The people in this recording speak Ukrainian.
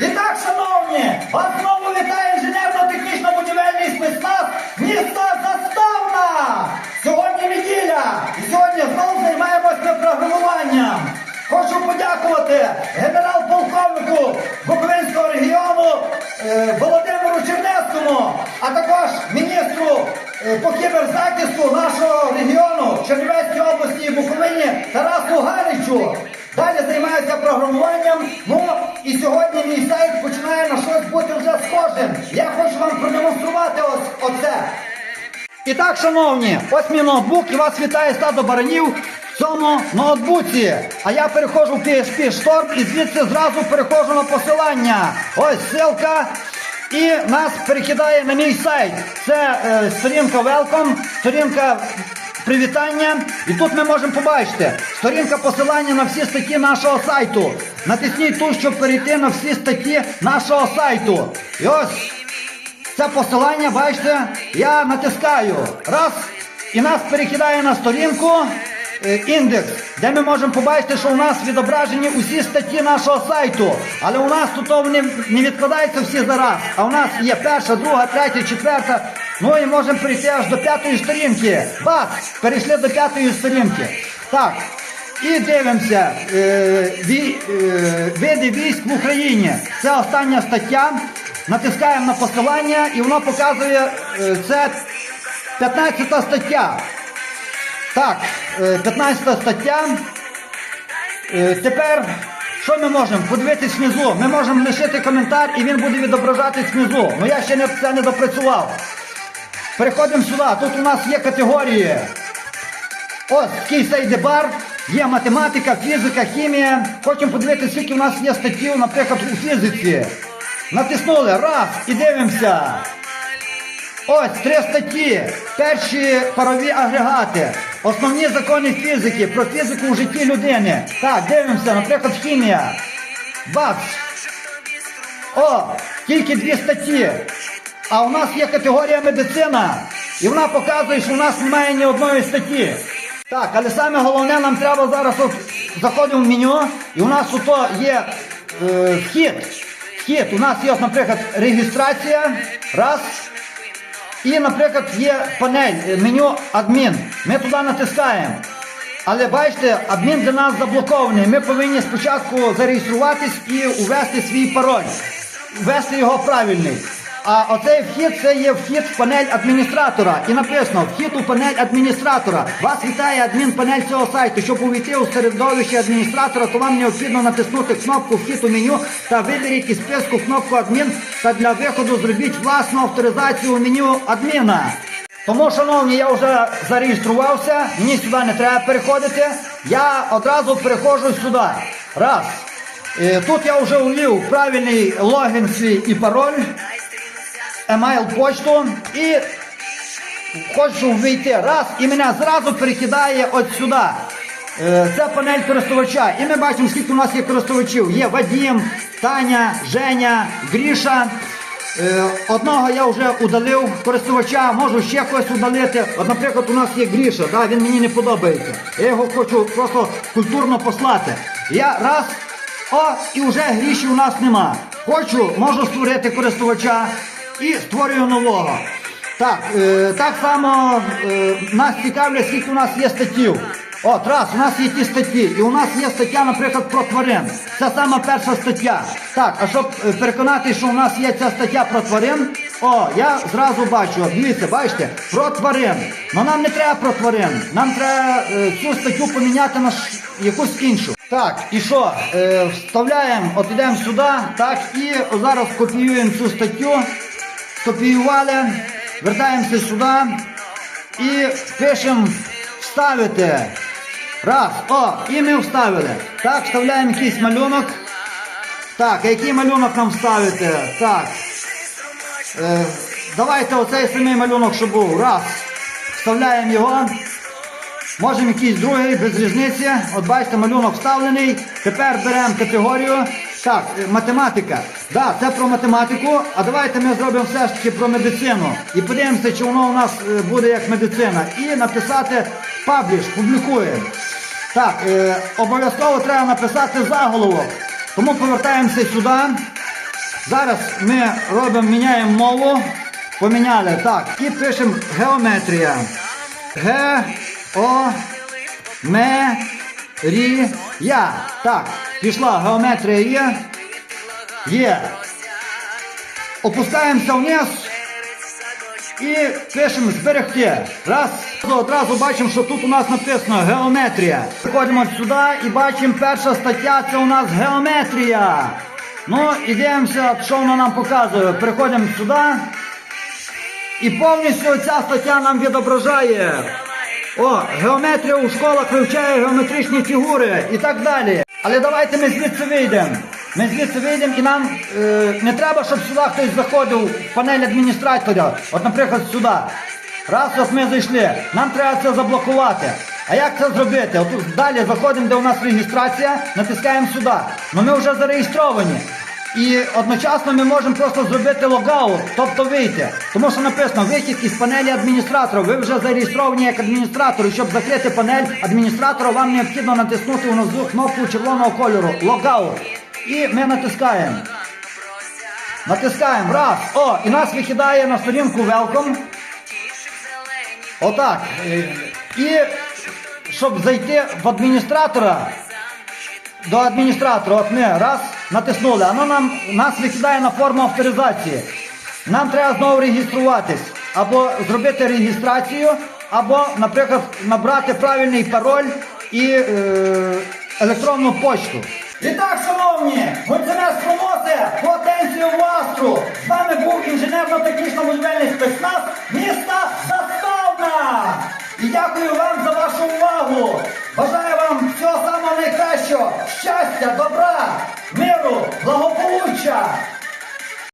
І так, шановні, вас знову вітає інженерно-технічно-будівельний спецназ міста Заставна! Сьогодні неділя, і сьогодні знову займаємося програмуванням. Хочу подякувати генерал-полковнику Буковинського регіону е, Володимиру Чернецькому, а також міністру е, по кіберзахисту нашого регіону Чернівецької області і Буковині Тарасу Галичу. Далі займаюся програмуванням. Ну і сьогодні мій сайт починає на щось бути вже схожим. Я хочу вам продемонструвати ось оце. І так, шановні, ось мій ноутбук і вас вітає стадо баранів в цьому ноутбуці. А я переходжу в PHP Storm і звідси зразу переходжу на посилання. Ось ссылка. І нас перекидає на мій сайт. Це е, сторінка Welcome, сторінка привітання. І тут ми можемо побачити сторінка посилання на всі статті нашого сайту. Натисніть тут, щоб перейти на всі статті нашого сайту. І ось це посилання, бачите, я натискаю. Раз. І нас перекидає на сторінку е, індекс, де ми можемо побачити, що у нас відображені усі статті нашого сайту. Але у нас тут вони не відкладаються всі зараз. А у нас є перша, друга, третя, четверта. Ну і можемо перейти аж до п'ятої сторінки. Бац! Перейшли до п'ятої сторінки. Так. І дивимося е, е, види військ в Україні. Це остання стаття. Натискаємо на посилання і воно показує е, це 15 стаття. Так, е, 15 стаття. Тепер що ми можемо? Подивитись внизу. Ми можемо лишити коментар і він буде відображатись внизу. Ну я ще не, це не допрацював. Переходимо сюди. Тут у нас є категорії. Ось такий сейдебар, є математика, фізика, хімія. Хочемо подивитися, скільки у нас є статтів, наприклад, у фізиці. Натиснули, раз, і дивимося. Ось три статті. Перші парові агрегати. Основні закони фізики, про фізику у житті людини. Так, дивимося, наприклад, хімія. Бац! О, тільки дві статті. А у нас є категорія медицина. І вона показує, що у нас немає ні одної статті. Так, але саме головне, нам треба зараз от заходимо в меню, і у нас тут є е, вхід. Вхід. У нас є, наприклад, реєстрація. Раз. І, наприклад, є панель, е, меню адмін. Ми туди натискаємо. Але бачите, адмін для нас заблокований. Ми повинні спочатку зареєструватись і ввести свій пароль, ввести його правильний. А оцей вхід це є вхід в панель адміністратора. І написано вхід у панель адміністратора. Вас вітає адмінпанель цього сайту. Щоб увійти у середовище адміністратора, то вам необхідно натиснути кнопку Вхід у меню та виберіть із списку кнопку адмін та для виходу зробіть власну авторизацію у меню адміна. Тому, шановні, я вже зареєструвався, мені сюди не треба переходити. Я одразу переходжу сюди. Раз. Е, Тут я вже ввів правильний логін свій і пароль, емейл почту і хочу ввійти. Раз, і мене зразу перекидає от сюди. Е, Це панель користувача. І ми бачимо, скільки у нас є користувачів. Є Вадім, Таня, Женя, Гріша. Е, Одного я вже удалив користувача, можу ще когось удалити. От, наприклад, у нас є Гріша, да, він мені не подобається. Я його хочу просто культурно послати. Я раз, о, і вже Гріші у нас нема. Хочу, можу створити користувача і створюю нового. Так, е, так само е, нас цікавлять, скільки у нас є статтів. От, раз, у нас є ті статті, і у нас є стаття, наприклад, про тварин. Це сама перша стаття. Так, а щоб е, переконати, що у нас є ця стаття про тварин, о, я зразу бачу, дивіться, бачите, про тварин. Ну нам не треба про тварин. Нам треба е, цю статтю поміняти на якусь іншу. Так, і що? Е, вставляємо, от ідемо сюди, так, і зараз копіюємо цю статтю, скопіювали, вертаємося сюди і пишемо вставити. Раз, о, і ми вставили. Так, вставляємо якийсь малюнок. Так, який малюнок нам вставити? Так. Е, давайте оцей самий малюнок, що був. Раз. Вставляємо його. Можемо якийсь другий, без різниці. От бачите, малюнок вставлений. Тепер беремо категорію. Так, е, математика. Да, це про математику. А давайте ми зробимо все ж таки про медицину. І подивимося, чи воно у нас е, буде як медицина. І написати пабліш, публікуємо. Так, е, обов'язково треба написати заголовок. Тому повертаємося сюди. Зараз ми робимо, міняємо мову. Поміняли. Так. І пишемо геометрія. Г, О, М, Рі, Я. Так, пішла геометрія є. Є. Опускаємося вниз і пишемо зберегти. Раз, одразу бачимо, що тут у нас написано геометрія. Приходимо сюди і бачимо перша стаття, це у нас геометрія. Ну і дивимося, що воно нам показує. Приходимо сюди. І повністю ця стаття нам відображає. О, геометрія у школах вивчає геометричні фігури і так далі. Але давайте ми звідси вийдемо. Ми звідси вийдемо і нам е, не треба, щоб сюди хтось заходив в панель адміністратора. От, наприклад, сюди. Раз от ми зайшли, нам треба це заблокувати. А як це зробити? От далі заходимо, де у нас реєстрація, натискаємо сюди. Ну ми вже зареєстровані. І одночасно ми можемо просто зробити логаут, тобто вийти. Тому що написано вихід із панелі адміністратора. Ви вже зареєстровані як адміністратор. І щоб закрити панель адміністратора, вам необхідно натиснути внизу кнопку червоного кольору логаут. І ми натискаємо. Натискаємо. Раз. О, і нас викидає на сторінку Welcome. Отак. І щоб зайти в адміністратора, до адміністратора, от ми раз натиснули, воно нам нас викидає на форму авторизації. Нам треба знову реєструватись, або зробити реєстрацію, або, наприклад, набрати правильний пароль і е, електронну почту. І так, шановні, Гонценес Промоте, потенцію Мастру. З нами був інженерно-технічно-будівельний спецназ